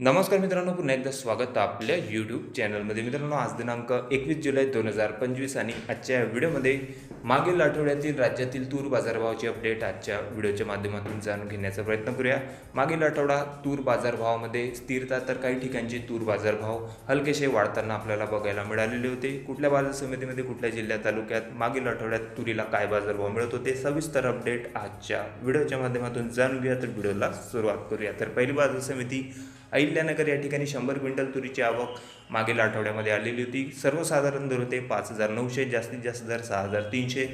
नमस्कार मित्रांनो पुन्हा एकदा स्वागत आपल्या यूट्यूब चॅनलमध्ये मित्रांनो आज दिनांक एकवीस जुलै दोन हजार पंचवीस आणि आजच्या व्हिडिओमध्ये मागील आठवड्यातील राज्यातील तूर बाजारभावाची अपडेट आजच्या व्हिडिओच्या माध्यमातून जाणून घेण्याचा प्रयत्न करूया. मागील आठवडा तूर बाजारभावामध्ये स्थिरता तर काही ठिकाणचे तूर बाजारभाव हलकेसे वाढताना आपल्याला बघायला मिळालेले होते. कुठल्या बाजार समितीमध्ये कुठल्या जिल्ह्यात तालुक्यात मागील आठवड्यात तुरीला काय बाजारभाव मिळत होते सविस्तर अपडेट आजच्या व्हिडिओच्या माध्यमातून जाणून घेऊया. तर व्हिडिओला सुरुवात करूया. तर पहिली बाजार समिती अहिल्यानगर या ठिकाणी शंभर क्विंटल तुरीची आवक मागील आठवड्यामध्ये आलेली होती. सर्वसाधारण दर होते पाच हजार नऊशे जास्तीत जास्त दर सहा हजार तीनशे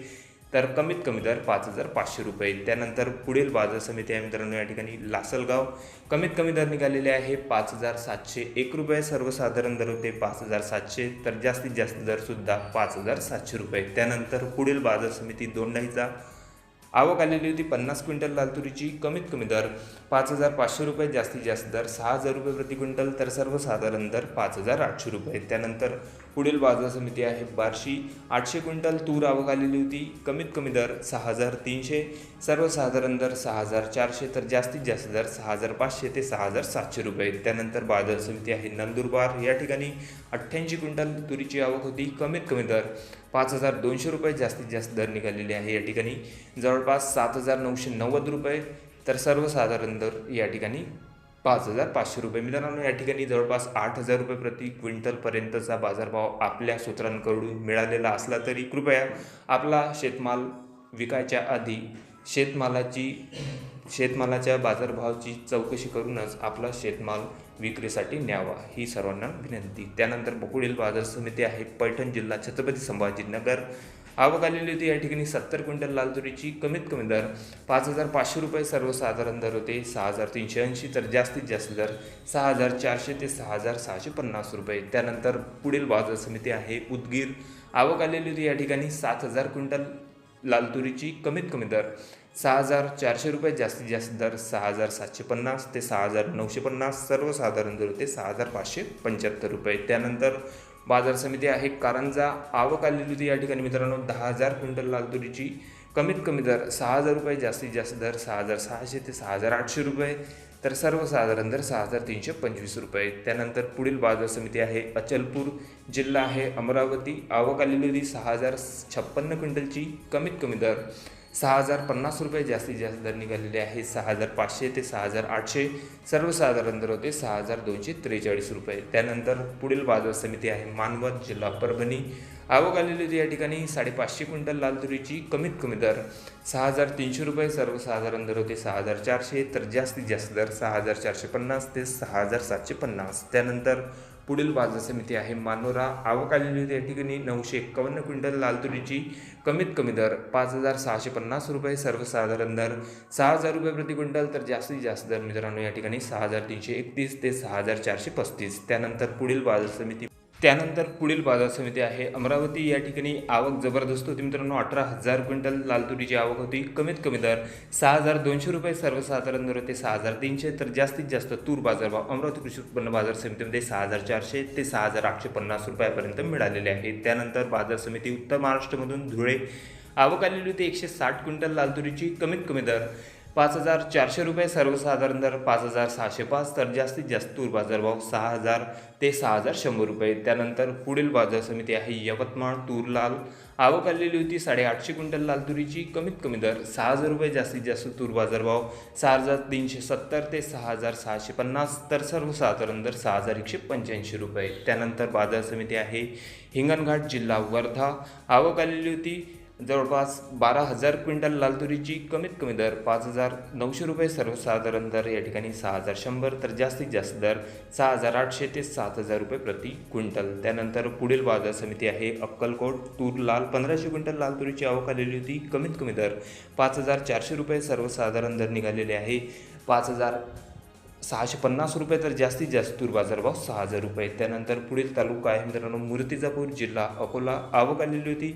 तर कमीत कमी दर पाच हजार पाचशे रुपये. त्यानंतर पुढील बाजार समिती आहे मित्रांनो या ठिकाणी लासलगाव. कमीत कमी दर निघालेले आहे पाच हजार सातशे एक रुपये. सर्वसाधारण दर होते पाच हजार सातशे तर जास्तीत जास्त दरसुद्धा पाच हजार सातशे रुपये. त्यानंतर पुढील बाजार समिती दोंडाईचा आवक आलेली होती पन्नास क्विंटल लाल तुरीची कमीत कमी दर पाच हजार पाचशे रुपये जास्तीत जास्त दर सहा हजार रुपये प्रति क्विंटल तर सर्वसाधारण दर पाच हजार आठशे रुपये. त्यानंतर पुढील बाजार समिती आहे बार्शी. आठशे क्विंटल तूर आवक आलेली होती. कमीत कमी दर सहा हजार तीनशे. सर्वसाधारण दर सहा हजार चारशे तर जास्तीत जास्त दर सहा हजार पाचशे ते सहा हजार सातशे रुपये. त्यानंतर बाजार समिती आहे नंदुरबार. या ठिकाणी अठ्ठ्याऐंशी क्विंटल तुरीची आवक होती. कमीत कमी दर पाच हजार दोनशे रुपये. जास्तीत जास्त दर निघालेले आहे. या ठिकाणी जवळपास सात हजार नऊशे नव्वद रुपये. तर सर्वसाधारण दर या ठिकाणी पाच हजार पाचशे रुपये. मित्रांनो या ठिकाणी जवळपास आठ हजार रुपये प्रति क्विंटलपर्यंतचा बाजारभाव आपल्या सूत्रांकडून मिळालेला असला तरी कृपया आपला शेतमाल विकायच्या आधी शेतमालाची शेतमालाच्या बाजारभावाची चौकशी करूनच आपला शेतमाल विक्रीसाठी न्यावा ही सर्वांना विनंती. त्यानंतर बकुडील बाजार समिती आहे पैठण जिल्हा छत्रपती संभाजीनगर. आवक आलेली होती. या ठिकाणी सत्तर क्विंटल लाल तुरीची कमीत कमी दर पाच हजार पाचशे रुपये सर्वसाधारण दर होते. सहा हजार तीनशे ऐंशी तर जास्तीत जास्त दर सहा हजार चारशे ते सहा हजार सहाशे पन्नास रुपये. त्यानंतर पुढील बाजार समिती आहे उदगीर. आवक आलेली होती. या ठिकाणी सात हजार क्विंटल लाल तुरीची कमीत कमी दर सहा हजार चारशे रुपये जास्तीत जास्त दर सहा हजार सातशे पन्नास ते सहा हजार नऊशे पन्नास सर्वसाधारण दर होते सहा हजार पाचशे पंच्याहत्तर रुपये. त्यानंतर बाजार समिती आहे. कारंजा आवक आलेली होती या ठिकाणी मित्रांनो. दहा हजार क्विंटल लाल तुरीची कमीत कमी दर सहा हजार रुपये जास्तीत जास्त दर सहा हजार सहाशे ते सहा हजार आठशे रुपये तर सर्वसाधारण दर सहा हजार तीनशे पंचवीस रुपये. त्यानंतर पुढील बाजार समिती आहे अचलपूर. जिल्हा आहे अमरावती. आवक आलेली होती सहा हजार छप्पन्न क्विंटलची कमीत कमी दर. सहा हजार पन्नास रुपये जास्तीत जास्त दर निघालेले आहे. सहा हजार पाचशे ते सहा हजार आठशे सर्वसाधारण दर होते. सहा हजार दोनशे त्रेचाळीस रुपये. त्यानंतर पुढील बाजार समिती आहे. मानवत जिल्हा परभणी. आवक आलेली होती या ठिकाणी. साडेपाचशे क्विंटल लाल तुरीची कमीत कमी दर. सहा हजार तीनशे रुपये सर्वसाधारण दर होते. सहा हजार चारशे. तर जास्तीत जास्त दर सहा हजार चारशे पन्नास ते सहा हजार सातशे पन्नास. त्यानंतर पुढील बाजार समिती आहे. मानोरा आवक आलेली होती. या ठिकाणी नऊशे एक्कावन्न क्विंटल लाल तुरीची कमीत कमी दर पाच हजार सहाशे पन्नास रुपये सर्वसाधारण दर सहा हजार रुपये प्रति क्विंटल तर जास्तीत जास्त दर मित्रांनो या ठिकाणी सहा हजार तीनशे एकतीस ते सहा हजार चारशे पस्तीस. त्यानंतर पुढील बाजार समिती त्यानंतर पुढील बाजार समिती आहे. अमरावती या ठिकाणी आवक जबरदस्त होती मित्रांनो. अठरा हजार क्विंटल लाल तुरीची आवक होती. कमीत कमी दर सहा हजार दोनशे रुपये सर्वसाधारण दर होते. सहा हजार तीनशे तर जास्तीत जास्त तूर बाजारभाव अमरावती कृषी उत्पन्न बाजार समितीमध्ये सहा हजार चारशे ते सहा हजार आठशे पन्नास रुपयापर्यंत मिळालेले आहे. त्यानंतर बाजार समिती उत्तर महाराष्ट्रामधून धुळे आवक आलेली होती एकशे साठ क्विंटल लाल तुरीची कमीत कमी दर पाच हजार चारशे रुपये सर्वसाधारण दर पाच हजार सहाशे पाच तर जास्तीत जास्त तूर बाजारभाव सहा हजार ते सहा हजार शंभर रुपये. त्यानंतर पुढील बाजार समिती आहे यवतमाळ तूर लाल. आवक आलेली होती साडेआठशे क्विंटल लाल तुरीची. कमीत कमी दर सहा हजार रुपये जास्तीत जास्त तूर बाजारभाव सहा हजार तीनशे सत्तर ते सहा हजार सहाशे पन्नास तर सर्वसाधारण दर सहा हजार एकशे पंच्याऐंशी रुपये. त्यानंतर बाजार समिती आहे हिंगणघाट जिल्हा वर्धा. आवक आलेली होती जवळपास बारा हजार क्विंटल लाल तुरीची कमीत कमी दर पाच हजार नऊशे रुपये सर्वसाधारण दर या ठिकाणी सहा हजार शंभर तर जास्तीत जास्त दर सहा हजार आठशे ते सात हजार रुपये प्रति क्विंटल. त्यानंतर पुढील बाजार समिती आहे अक्कलकोट. तूर लाल पंधराशे क्विंटल लाल तुरीची आवक आलेली होती कमीत कमी दर पाच हजार चारशे रुपये सर्वसाधारण दर निघालेले आहे. पाच हजार सहाशे पन्नास रुपये तर जास्तीत जास्त तूर बाजारभाव सहा हजार रुपये. त्यानंतर पुढील तालुका आहे मित्रांनो मूर्तिजापूर जिल्हा. अकोला आवक आलेली होती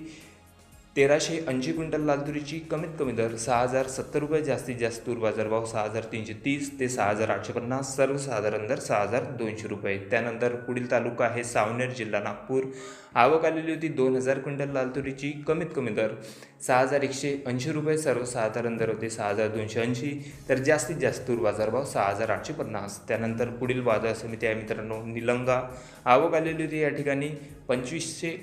तेराशे ऐंशी क्विंटल लाल तुरीची कमीत कमी दर सहा हजार सत्तर रुपये जास्तीत जास्त तूर बाजारभाव सहा हजार तीनशे तीस ते सहा हजार आठशे पन्नास सर्वसाधारण दर सहा हजार दोनशे रुपये. त्यानंतर पुढील तालुका आहे सावनेर जिल्हा नागपूर. आवक आलेली होती दोन हजार क्विंटल लाल तुरीची कमीत कमी दर सहा हजार एकशे ऐंशी रुपये सर्वसाधारण दर होते सहा हजार दोनशे ऐंशी तर जास्तीत जास्त तूर बाजारभाव सहा हजार आठशे पन्नास. त्यानंतर पुढील बाजार समिती आहे मित्रांनो निलंगा. आवक आलेली होती या ठिकाणी पंचवीसशे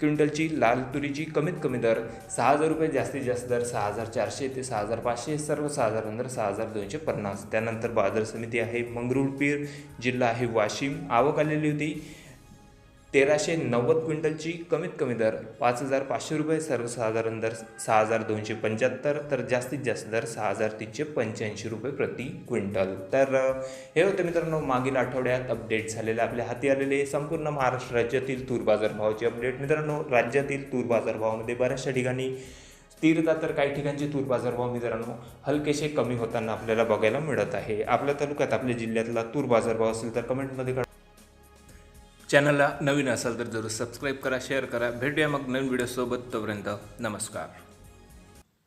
क्विंटलची लाल तुरीची कमीत कमी दर सहा हजार रुपये जास्तीत जास्त दर सहा हजार चारशे ते सहा हजार पाचशे सर्वसाधारण दर सहा हजार दोनशे पन्नास. त्यानंतर बाजार समिती आहे मंगरुळपीर जिल्हा आहे वाशिम. आवक आलेली होती. तेराशे नव्वद क्विंटलची कमीत कमी दर पाच हजार पाचशे रुपये सर्वसाधारण दर सहा हजार दोनशे पंच्याहत्तर तर जास्तीत जास्त दर सहा हजार तीनशे पंच्याऐंशी रुपये प्रति क्विंटल. तर हे होते मित्रांनो मागील आठवड्यात अपडेट झालेले आपल्या हाती आलेले संपूर्ण महाराष्ट्र राज्यातील तूर बाजारभावाचे अपडेट मित्रांनो राज्यातील तूर बाजारभावामध्ये बऱ्याचशा ठिकाणी स्थिरता तर काही ठिकाणचे तूर बाजारभाव मित्रांनो हलकेसे कमी होताना आपल्याला बघायला मिळत आहे. आपल्या तालुक्यात आपल्या जिल्ह्यातला तूर बाजारभाव असेल तर कमेंटमध्ये चॅनलला नवीन असाल तर जरूर सबस्क्राईब करा शेअर करा. भेटूया मग नवीन व्हिडिओसोबत तोपर्यंत नमस्कार.